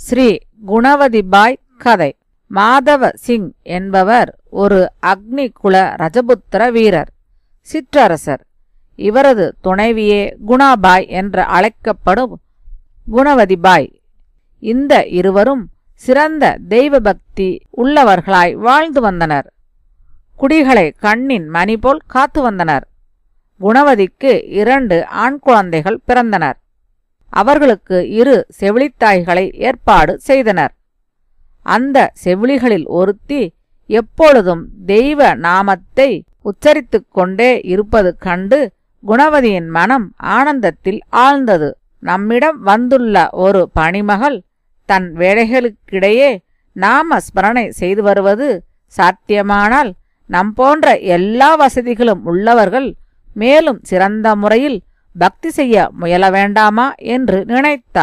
ஸ்ரீ குணவதிபாய் கதை. மாதவ சிங் என்பவர் ஒரு அக்னி குல ரஜபுத்திர வீரர் சிற்றரசர். இவரது துணைவியே குணாபாய் என்று அழைக்கப்படும் குணவதிபாய். இந்த இருவரும் சிறந்த தெய்வ பக்தி உள்ளவர்களாய் வாழ்ந்து வந்தனர். குடிகளை கண்ணின் மணி போல் காத்து வந்தனர். குணவதிக்கு இரண்டு ஆண் குழந்தைகள் பிறந்தனர். அவர்களுக்கு இரு செவிலித்தாய்களை ஏற்பாடு செய்தனர். அந்த செவிலிகளில் ஒருத்தி எப்பொழுதும் தெய்வ நாமத்தை உச்சரித்துக் கொண்டே இருப்பது கண்டு குணவதியின் மனம் ஆனந்தத்தில் ஆழ்ந்தது. நம்மிடம் வந்துள்ள ஒரு பணிமகள் தன் வேலைகளுக்கிடையே நாம ஸ்மரணை செய்து வருவது சாத்தியமானால் நம் போன்ற எல்லா வசதிகளும் உள்ளவர்கள் மேலும் சிறந்த முறையில் பக்தி செய்ய முயல வேண்டாமா என்று நினைத்தார்.